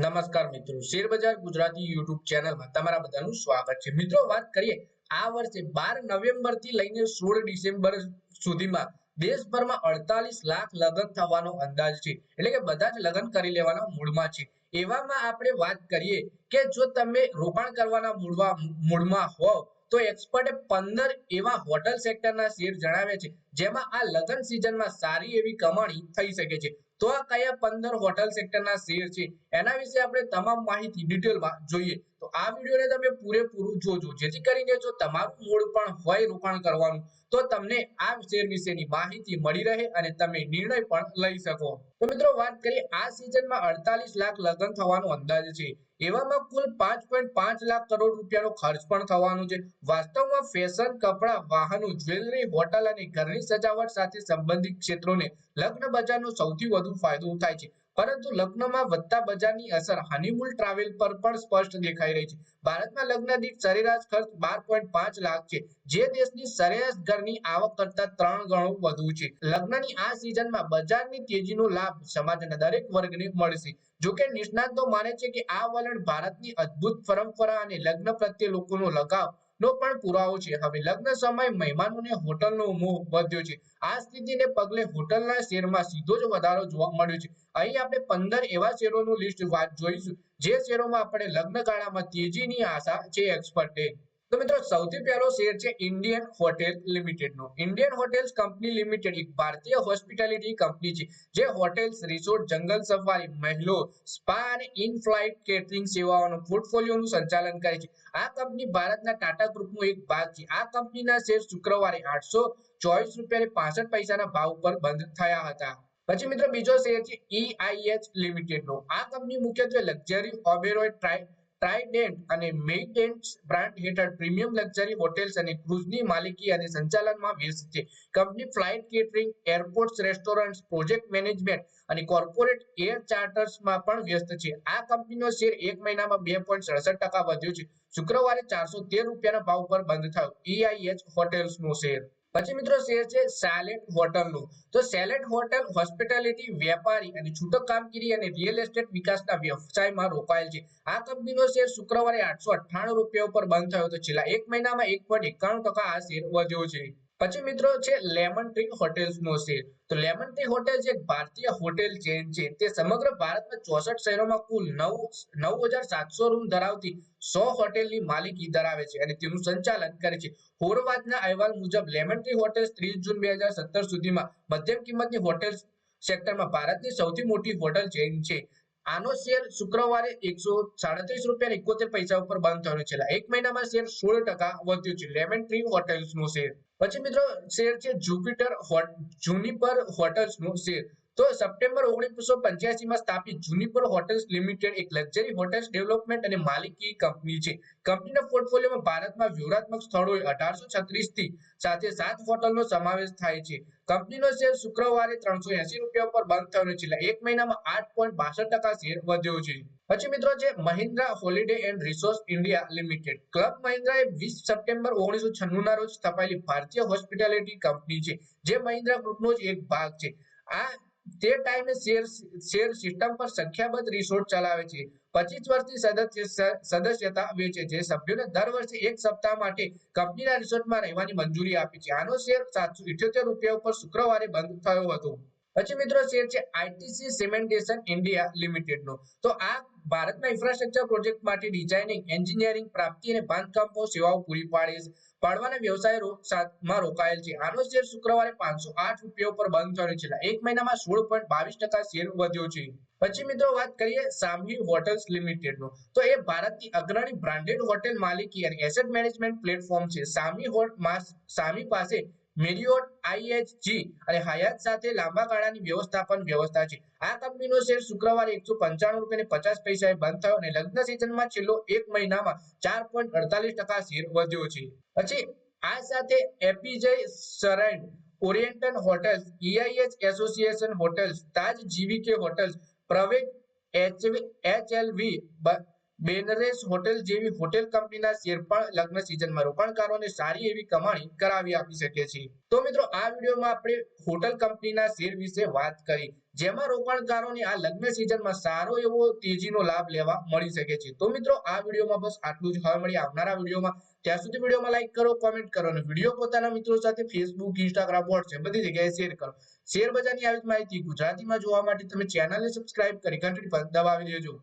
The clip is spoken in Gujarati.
નમસ્કાર મિત્રો શેરબજાર ગુજરાતી યુટ્યુબ ચેનલમાં તમારા બધાનું સ્વાગત છે. મિત્રો, વાત કરીએ, આ વર્ષે બાર નવેમ્બરથી લઈને સોળ ડિસેમ્બર સુધીમાં દેશભરમાં અડતાલીસ લાખ લગ્ન થવાનો અંદાજ છે. એટલે કે બધા જ લગ્ન કરી લેવાના મૂળમાં છે. એવામાં આપણે વાત કરીએ કે જો તમે રોકાણ કરવાના મૂળમાં મૂડમાં હોવ તો એક્સપર્ટે પંદર એવા હોટલ સેક્ટરના શેર જણાવ્યા છે, જેમાં આ લગ્ન સિઝનમાં સારી એવી કમાણી થઈ શકે છે. તો આ કયા પંદર હોટલ સેક્ટરના શેર છે? એના વિશે આપણે તમામ માહિતી ડિટેલમાં જોઈએ. તો આ વિડીયોને તમે પૂરેપૂરું જોજો. જેથી કરીને જો તમારું મૂળ પણ હોય રોકાણ કરવાનું તો તમને આ શેર વિશેની માહિતી મળી રહે અને તમે નિર્ણય પણ લઈ શકો. તો મિત્રો વાત કરીએ આ સિઝનમાં અડતાલીસ લાખ લગ્ન થવાનો અંદાજ છે. એવામાં કુલ પાંચ પોઈન્ટ પાંચ લાખ કરોડ રૂપિયાનો ખર્ચ પણ થવાનો છે. વાસ્તવમાં ફેશન કપડા, વાહનો જ્વેલરી હોટલ અને ઘરની સજાવટ સાથે સંબંધિત ક્ષેત્રોને લગ્ન બજારનો સૌથી વધુ ફાયદો થાય છે. પરંતુ લગ્નમાં વધતા બજારની અસર હનીમૂન ટ્રાવેલ પર પણ સ્પષ્ટ દેખાઈ રહી છે. ભારતમાં લગ્ન દીઠ સરેરાશ ખર્ચ બાર પોઈન્ટ પાંચ લાખ છે. જે દેશની સરેરાશ ઘરની આવક કરતા ત્રણ ગણું વધુ છે. લગ્નની આ સિઝનમાં બજારની તેજીનો લાભ સમાજના દરેક વર્ગને મળશે. જોકે નિષ્ણાતો માને છે કે આ વલણ ભારતની અદ્ભુત પરંપરા અને લગ્ન પ્રત્યે લોકોનો લગાવ નો પણ પુરાવો છે. હવે લગ્ન સમય મહેમાનોને હોટલનો મોહ વધ્યો છે. આ સ્થિતિને પગલે હોટલના શેરમાં સીધો જ વધારો જોવા મળ્યો છે. અહીં આપણે પંદર એવા શેરોનું લિસ્ટ વાત જોઈશું. જે શેરોમાં આપણે લગ્ન ગાળામાં તેજીની આશા છે એક્સપર્ટે તો મિત્રો સૌથી પહેલો શેર છે ઇન્ડિયન હોટેલ લિમિટેડ નો ઇન્ડિયન હોટેલ્સ કંપની લિમિટેડ એક ભારતીય હોસ્પિટાલિટી કંપની છે, જે હોટેલ્સ, રિસોર્ટ, જંગલ સફારી, મહેલો, સ્પા અને ઇન ફ્લાઇટ કેટરિંગ સેવાઓનું પોર્ટફોલિયોનું સંચાલન કરે છે. આ કંપની ભારતના ટાટા ગ્રુપનો એક ભાગ છે. આ કંપનીના શેર શુક્રવારે આઠસો ચોવીસ રૂપિયા પાસઠ પૈસાના ભાવ પર બંધ થયા હતા. પછી મિત્રો બીજો શેર છે ઈઆઈએચ લિમિટેડ નો આ કંપની મુખ્યત્વે લક્ઝરી ઓબેરોય ટ્રાય ટ્રાઇડેન્ટ અને મેઇડેન્ટ બ્રાન્ડ હેઠળ પ્રીમિયમ લક્ઝરી હોટેલ્સ અને ક્રુઝની માલિકી અને સંચાલનમાં વ્યસ્ત છે. Company flight catering airports restaurants project management અને કોર્પોરેટ એર ચાર્ટર્સમાં પણ વ્યસ્ત છે. આ કંપનીનો શેર એક મહિનામાં બે પોઈન્ટ સડસઠ ટકા વધ્યો છે. શુક્રવારે ચારસો તેર રૂપિયાના ભાવ પર બંધ થયો. ઈઆઈએચ હોટેલ્સનો શેર પછી મિત્રો શેર છે સેલેટ હોટલનો તો સેલેટ હોટલ હોસ્પિટાલિટી, વેપારી અને છૂટક કામગીરી અને રિયલ એસ્ટેટ વિકાસના વ્યવસાયમાં રોકાયેલ છે. આ કંપનીનો શેર શુક્રવારે આઠસો અઠ્ઠાણું રૂપિયા ઉપર બંધ થયો હતો. છેલ્લા એક મહિનામાં એક પોઈન્ટ એકાણું ટકા આ શેર વધ્યો છે. પછી મિત્રો છે લેમન ટ્રી હોટેલ્સ નો શેર તો લેમન ટ્રી હોટેલ્સ એક ભારતીય હોટેલ ચેન છે. તે સમગ્ર ભારતમાં ચોસઠ શહેરોમાં કુલ નવ નવ હજાર સાતસો રૂમ ધરાવતી સો હોટેલની માલિકી ધરાવે છે અને તેનું સંચાલન કરે છે. હોરવાદના અહેવાલ મુજબ લેમન ટ્રી હોટેલ્સ ત્રીસ જૂન બે હજાર સત્તર સુધીમાં મધ્યમ કિંમતની હોટેલ સેક્ટરમાં ભારતની સૌથી મોટી હોટેલ ચેન છે. આનો શેર શુક્રવારે એકસો સાડત્રીસ રૂપિયા એકોતેર પૈસા ઉપર બંધ થયો છે. એક મહિનામાં શેર સોળ ટકા વધ્યો છે. લેમન ટ્રી હોટેલ્સ નો શેર પછી મિત્રો શેર છે જુપિટર જુનિપર હોટેલ્સ નો શેર તો સપ્ટેમ્બર ઓગણીસો પંચ્યાસી માં સ્થાપિત જુનિપર હોટેલ્સ લિમિટેડ એક લક્ઝરી હોટેલ્સ ડેવલપમેન્ટ અને માલિકી કંપની છે. કંપનીના પોર્ટફોલિયોમાં ભારતમાં વ્યૂહાત્મક સ્થળોએ અઢારસો છત્રીસથી સાથે સાત હોટલનો સમાવેશ થાય છે. કંપનીનો શેર શુક્રવારે ત્રણસો એસી રૂપિયા પર બંધ થયો છેલ્લા એક મહિનામાં આઠ પોઈન્ટ બાસઠ ટકા શેર વધ્યો છે. પછી મિત્રો છે Mahindra holiday and resource India limited. Club Mahindra એ વીસ સપ્ટેમ્બર ઓગણીસો છન્નું ના રોજ સ્થપાયેલી ભારતીય હોસ્પિટાલિટી કંપની છે, જે મહિન્દ્રા ગ્રુપનો જ એક ભાગ છે. આ તે ટાઈમે શેર શેર સિસ્ટમ પર સંખ્યાબંધ રિસોર્ટ ચલાવે છે. પચીસ વર્ષની સદસ્ય, સદસ્યતા વેચે છે. સભ્યોને દર વર્ષે એક સપ્તાહ માટે કંપનીના રિસોર્ટમાં રહેવાની મંજૂરી આપી છે. આનો શેર સાતસો ઇઠ્યોતેર રૂપિયા ઉપર શુક્રવારે બંધ થયો હતો. પછી મિત્રો શેર છે આઈટીસી સિમેન્ટેશન ઇન્ડિયા લિમિટેડ નો તો આ ભારતના ઇન્ફ્રાસ્ટ્રક્ચર પ્રોજેક્ટ માટે ડિઝાઇનિંગ એન્જિનિયરિંગ પ્રાપ્તિ અને બાંધકામો સેવાઓ પૂરી પાડે છે. પાડવાના વ્યવસાયમાં રોકાયેલ છે. આનો શેર શુક્રવારે પાંચસો આઠ રૂપિયા ઉપર બંધ થયો છે. એક મહિનામાં સોળ પોઈન્ટ બાવીસ ટકા શેર વધ્યો છે. પછી મિત્રો વાત કરીએ સામહી હોટેલ્સ લિમિટેડ નો તો એ ભારતની અગ્રણી બ્રાન્ડેડ હોટેલ માલિકી અને એસેટ મેનેજમેન્ટ પ્લેટફોર્મ છે. સામી સામી પાસે મેરિયોટ આઈએચજી અને હયાત સાથે લાંબા ગાળાની વ્યવસ્થાપન વ્યવસ્થા છે. આ કંપનીનો શેર શુક્રવારે એકસો પંચાણું રૂપિયા પચાસ પૈસાએ બંધ થયો અને લગ્ન સિઝનમાં છેલ્લો એક મહિનામાં ચાર પોઈન્ટ અડતાલીસ ટકા શેર વધ્યો છે. પછી આ સાથે Apeejay Surrendra oriental hotels EIH association hotels, Taj G V K hotels, Praveg H L V Benares hotel જેવી હોટેલ કંપનીના શેર પણ લગ્ન સિઝનમાં રોકાણકારોને સારી એવી કમાણી કરાવી આપી શકે છે. તો મિત્રો, આ વિડીયોમાં આપણે હોટેલ કંપનીના શેર વિશે વાત કરી. જેમાં રોકાણકારોને આ લગ્ન સિઝનમાં સારો એવો તેજીનો લાભ લેવા મળી શકે છે. તો મિત્રો, આ વિડીયોમાં બસ આટલું જ. હવે મળી આવનારા વિડીયોમાં. ત્યાં સુધી વિડીયોમાં લાઈક કરો કોમેન્ટ કરો અને વીડિયો પોતાના મિત્રો સાથે ફેસબુક ઇન્સ્ટાગ્રામ વોટ્સએપ બધી જગ્યાએ શેર કરો. શેર બજારની આવી માહિતી ગુજરાતીમાં જોવા માટે તમે ચેનલને સબસ્ક્રાઇબ કરી ઘંટડી પર દબાવી દેજો.